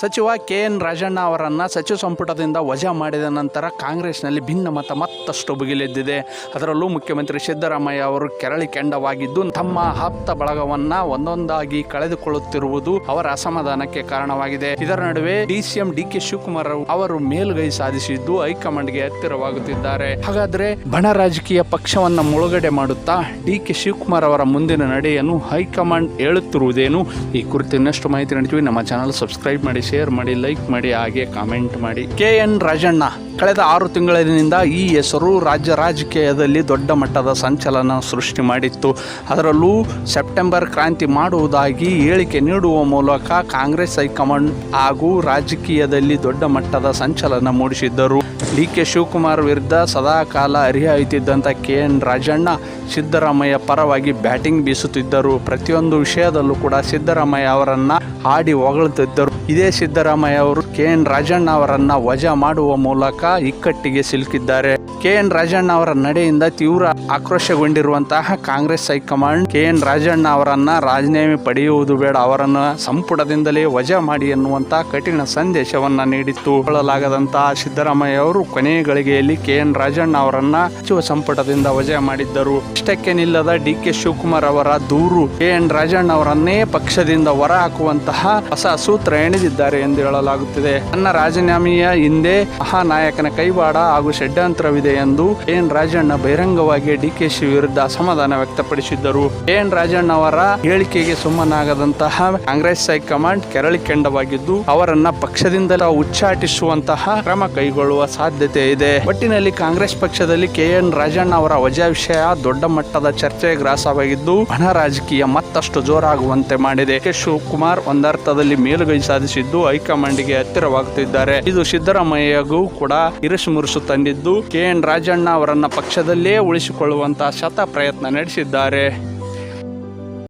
ಸಚಿವ K N Rajanna ಅವರನ್ನು ಸಚಿವ ಸಂಪುಟದಿಂದ ವಜಾ ಮಾಡಿದ ನಂತರ ಕಾಂಗ್ರೆಸ್ನಲ್ಲಿ ಭಿನ್ನಮತ ಮತ್ತಷ್ಟು ಬುಗಿಲೆದ್ದಿದೆ ಅದರಲ್ಲೂ ಮುಖ್ಯಮಂತ್ರಿ ಸಿದ್ದರಾಮಯ್ಯ ಅವರು ಕೆರಳಿ ಕೆಂಡವಾಗಿದ್ದು ತಮ್ಮ ಆಪ್ತ ಬಳಗವನ್ನ ಒಂದೊಂದಾಗಿ ಕಳೆದುಕೊಳ್ಳುತ್ತಿರುವುದು ಅವರ ಅಸಮಾಧಾನಕ್ಕೆ ಕಾರಣವಾಗಿದೆ. ಇದರ ನಡುವೆ ಡಿಸಿಎಂ ಡಿ ಕೆ ಶಿವಕುಮಾರ್ ಅವರು ಮೇಲುಗೈ ಸಾಧಿಸಿದ್ದು ಹೈಕಮಾಂಡ್ಗೆ ಹತ್ತಿರವಾಗುತ್ತಿದ್ದಾರೆ. ಹಾಗಾದ್ರೆ ಬಣ ರಾಜಕೀಯ ಪಕ್ಷವನ್ನ ಮುಳುಗಡೆ ಮಾಡುತ್ತಾ ಡಿ ಕೆ ಶಿವಕುಮಾರ್ ಅವರ ಮುಂದಿನ ನಡೆಯನ್ನು ಹೈಕಮಾಂಡ್ ಹೇಳುತ್ತಿರುವುದೇನು ಈ ಕುರಿತು ಇನ್ನಷ್ಟು ಮಾಹಿತಿ ನೀಡ್ತೀವಿ. ನಮ್ಮ ಚಾನಲ್ ಸಬ್ಸ್ಕ್ರೈಬ್ ಮಾಡಿ. ಶೇರ್ ಮಾಡಿ ಲೈಕ್ ಮಾಡಿ ಹಾಗೆ ಕಾಮೆಂಟ್ ಮಾಡಿ. ಕೆ ಎನ್ ರಾಜಣ್ಣ ಕಳೆದ ಆರು ತಿಂಗಳಿನಿಂದ ಈ ಹೆಸರು ರಾಜ್ಯ ರಾಜಕೀಯದಲ್ಲಿ ದೊಡ್ಡ ಮಟ್ಟದ ಸಂಚಲನ ಸೃಷ್ಟಿ ಮಾಡಿತ್ತು. ಅದರಲ್ಲೂ ಸೆಪ್ಟೆಂಬರ್ ಕ್ರಾಂತಿ ಮಾಡುವುದಾಗಿ ಹೇಳಿಕೆ ನೀಡುವ ಮೂಲಕ ಕಾಂಗ್ರೆಸ್ ಹೈಕಮಾಂಡ್ ಹಾಗೂ ರಾಜಕೀಯದಲ್ಲಿ ದೊಡ್ಡ ಮಟ್ಟದ ಸಂಚಲನ ಮೂಡಿಸಿದ್ದರು. ಡಿ ಕೆ ಶಿವಕುಮಾರ್ ವಿರುದ್ಧ ಸದಾಕಾಲ ಹರಿಹಾಯುತ್ತಿದ್ದಂಥ ಕೆ ಎನ್ ರಾಜಣ್ಣ ಸಿದ್ದರಾಮಯ್ಯ ಪರವಾಗಿ ಬ್ಯಾಟಿಂಗ್ ಬೀಸುತ್ತಿದ್ದರು. ಪ್ರತಿಯೊಂದು ವಿಷಯದಲ್ಲೂ ಕೂಡ ಸಿದ್ದರಾಮಯ್ಯ ಅವರನ್ನು ಹಾಡಿ ಹೊಗಳುತ್ತಿದ್ದರು ಇದೇ ಸಿದ್ದರಾಮಯ್ಯ ಅವರು ಕೆ ಎನ್ ರಾಜಣ್ಣ ಅವರನ್ನು ವಜಾ ಮಾಡುವ ಮೂಲಕ ಇಕ್ಕಟ್ಟಿಗೆ ಸಿಲುಕಿದ್ದಾರೆ. ಕೆ ಎನ್ ರಾಜಣ್ಣ ಅವರ ನಡೆಯಿಂದ ತೀವ್ರ ಆಕ್ರೋಶಗೊಂಡಿರುವಂತಹ Congress high command, K N Rajanna ಅವರನ್ನ ರಾಜೀನಾಮೆ ಪಡೆಯುವುದು ಬೇಡ, ಅವರನ್ನ ಸಂಪುಟದಿಂದಲೇ ವಜಾ ಮಾಡಿ ಎನ್ನುವಂತಹ ಕಠಿಣ ಸಂದೇಶವನ್ನ ನೀಡಿತ್ತು. ಕೊಳ್ಳಲಾಗದಂತಹ ಸಿದ್ದರಾಮಯ್ಯ ಅವರು ಕೊನೆ ಗಳಿಗೆಯಲ್ಲಿ ಕೆ ಎನ್ ರಾಜಣ್ಣ ಅವರನ್ನ ಸಚಿವ ಸಂಪುಟದಿಂದ ವಜಾ ಮಾಡಿದ್ದರು. ಇಷ್ಟಕ್ಕೆ ನಿಲ್ಲದ ಡಿ ಕೆ ಶಿವಕುಮಾರ್ ಅವರ ದೂರು ಕೆ ಎನ್ ರಾಜಣ್ಣ ಅವರನ್ನೇ ಪಕ್ಷದಿಂದ ಹೊರ ಹಾಕುವಂತಹ ಹೊಸ ಸೂತ್ರ ಎಣಿದಿದ್ದಾರೆ ಎಂದು ಹೇಳಲಾಗುತ್ತಿದೆ. ನನ್ನ ರಾಜೀನಾಮೆಯ ಹಿಂದೆ ಮಹಾನಾಯಕನ ಕೈವಾಡ ಹಾಗೂ ಷಡ್ಯಂತ್ರವಿದೆ ಎಂದು ಎನ್ ರಾಜಣ್ಣ ಬಹಿರಂಗವಾಗಿ ಡಿಕೆಶಿ ವಿರುದ್ಧ ಅಸಮಾಧಾನ ವ್ಯಕ್ತಪಡಿಸಿದ್ದರು. ಎನ್ ರಾಜಣ್ಣ ಅವರ ಹೇಳಿಕೆಗೆ ಸುಮ್ಮನಾಗದಂತಹ ಕಾಂಗ್ರೆಸ್ ಹೈಕಮಾಂಡ್ ಕೆರಳಿಕೆಂಡವಾಗಿದ್ದು ಅವರನ್ನ ಪಕ್ಷದಿಂದ ಉಚ್ಚಾಟಿಸುವಂತಹ ಕ್ರಮ ಕೈಗೊಳ್ಳುವ ಸಾಧ್ಯತೆ ಇದೆ. ಒಟ್ಟಿನಲ್ಲಿ ಕಾಂಗ್ರೆಸ್ ಪಕ್ಷದಲ್ಲಿ ಕೆ ಎನ್ ರಾಜಣ್ಣ ಅವರ ವಜಾ ವಿಷಯ ದೊಡ್ಡ ಮಟ್ಟದ ಚರ್ಚೆಗೆ ಗ್ರಾಸವಾಗಿದ್ದು, ಹಣ ರಾಜಕೀಯ ಮತ್ತಷ್ಟು ಜೋರಾಗುವಂತೆ ಮಾಡಿದೆ. ಕೆ ಶಿವಕುಮಾರ್ ಒಂದರ್ಥದಲ್ಲಿ ಮೇಲುಗೈ ಸಾಧಿಸಿದ್ದು, ಹೈಕಮಾಂಡ್ಗೆ ಹತ್ತಿರವಾಗುತ್ತಿದ್ದಾರೆ. ಇದು ಸಿದ್ದರಾಮಯ್ಯಗೂ ಕೂಡ ಇರಿಸು ಮುರುಸು ತಂದಿದ್ದು, ಕೆ ಎನ್ ರಾಜಣ್ಣ ಅವರನ್ನು ಪಕ್ಷದಲ್ಲೇ ಉಳಿಸಿಕೊಳ್ಳುವಂಥ ಶತ ಪ್ರಯತ್ನ ನಡೆಸಿದ್ದಾರೆ.